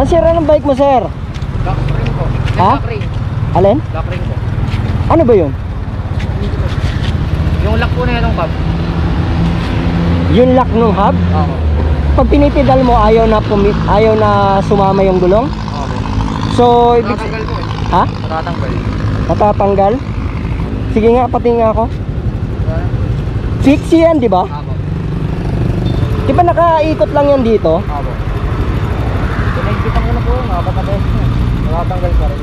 Ang sira ng bike mo, sir? Lock ring po. Ha? Lock ring. Alin? Lock ring po. Ano ba yun? Yung lock po na itong pub. Yung lock ng hub? Oo. Pag pinipidal mo, ayaw na, pumi ayaw na sumama yung gulong? Oo. So, ibig Matatanggal po eh. Ha? Matatanggal. Matatanggal? Sige nga, pati nga ako. Fix yan, di ba? Ako. Di ba nakaikot lang yan dito? Ako. Pinagkitan ko na po. Nakapatagay. Matatanggal pa rin.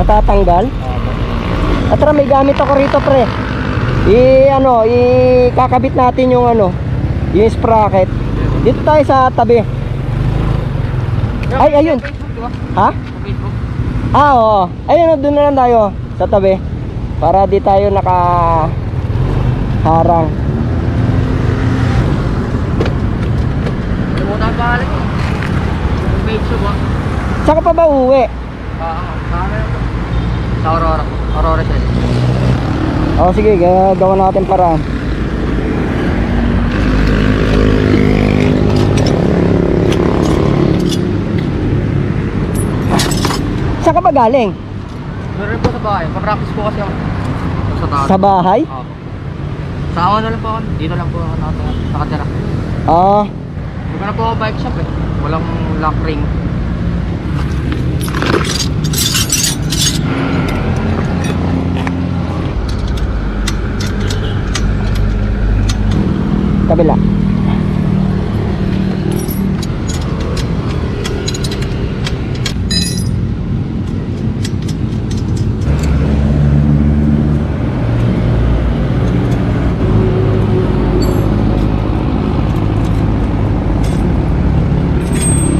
Natatanggal? Ako. At tara, may gamit ako rito, pre. I, ano, ikakabit natin yung ano, yung sprocket. Dito tayo sa tabi. Ay, ayun. Ha? Ah, oo. Ayun, doon na lang tayo sa tabi. Para di tayo naka harang. Page ko ba? Saan ka pa ba uuwi? Ah, sa Aurora. Aurora Cell. O sige, gagawa natin paraan. Saan ka ba galing? Meron po sa bahay. Pa-practice po kasi ako. Sa taas. Sa bahay? Opo. Sa awa na lang po ako. Dito lang po ako nakatira. Ah, Hindi na po ako bike shop eh. Walang lock ring. Kabila.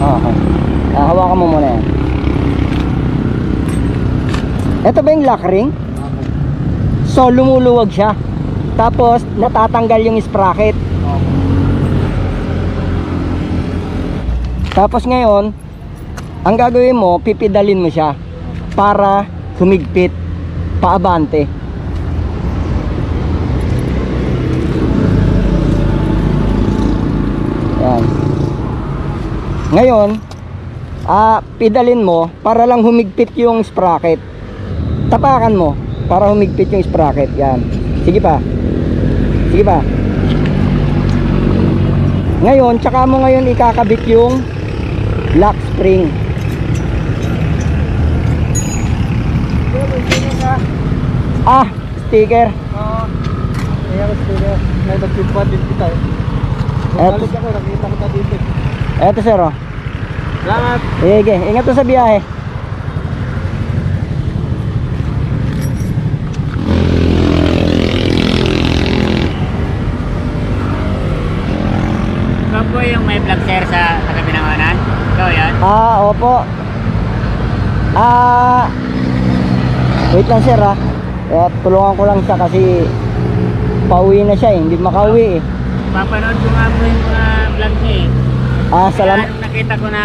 Okay. Ah, hawakan mo muna yan. Ito ba yung lock ring? So, lumuluwag siya. Tapos, natatanggal yung sprocket. Tapos ngayon, ang gagawin mo, pipidalin mo siya para humigpit paabante. Yan. Ngayon, ah, pidalin mo para lang humigpit yung sprocket. Tapakan mo para humigpit yung sprocket. Yan. Sige pa. Sige pa. Ngayon, tsaka mo ngayon ikakabit yung lock spring. Ah, sticker. Oo. Kaya ko sticker. May nagsimpan din kita eh. Eto. Nakita ko na dito. Eto sir, oh. Salamat. Sige, ingat sa biyahe. Ikaw po yung may vlog sir sa taga Binangonan? Ikaw yan? Ah, opo. Ah, wait lang sir, ah. Kaya tulungan ko lang siya kasi pauwi na siya eh. Hindi makauwi eh. Papanood ko nga po yung mga vlog niya eh. Ah, Kaya salamat. nung nakita ko na,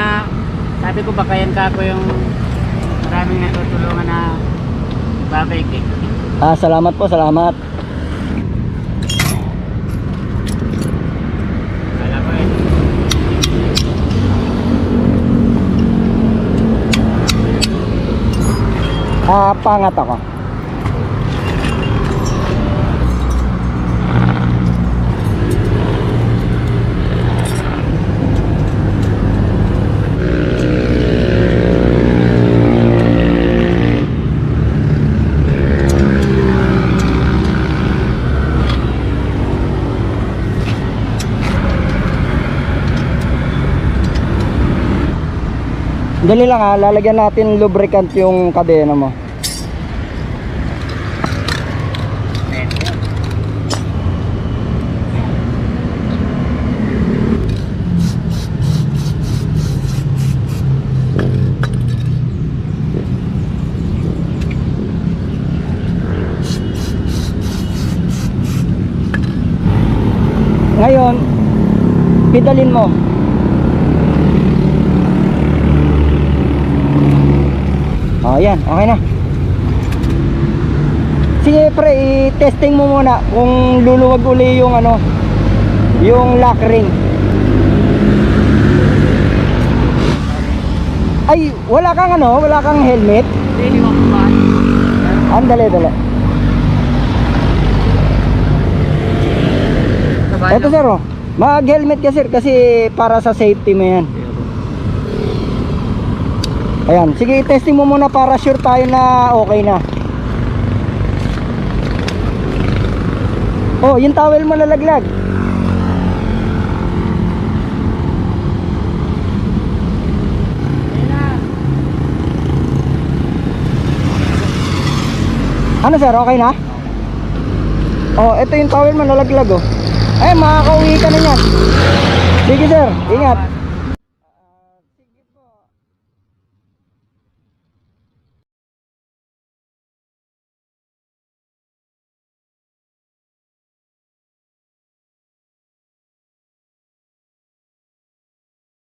sabi ko baka yan ka ko yung maraming natutulungan na babay eh. Ah, salamat po, salamat. Ah, pangat ako. Dali lang ha, lalagyan natin lubricant yung kadena mo. Ngayon, pedalin mo. Oh, yan. Okay na. Sige, pre, i-testing mo muna kung luluwag uli yung ano, yung lock ring. Ay, wala kang ano, wala kang helmet. Hindi mo ba? Andale, dali. Ito sir, oh. Mag-helmet ka sir kasi para sa safety mo yan. Ayan, sige testing mo muna para sure tayo na okay na. Oh, yung towel mo nalaglag. Ano sir, okay na? Oh, ito yung towel mo nalaglag oh. Eh, makakauwi ka na yan. Sige sir, ingat.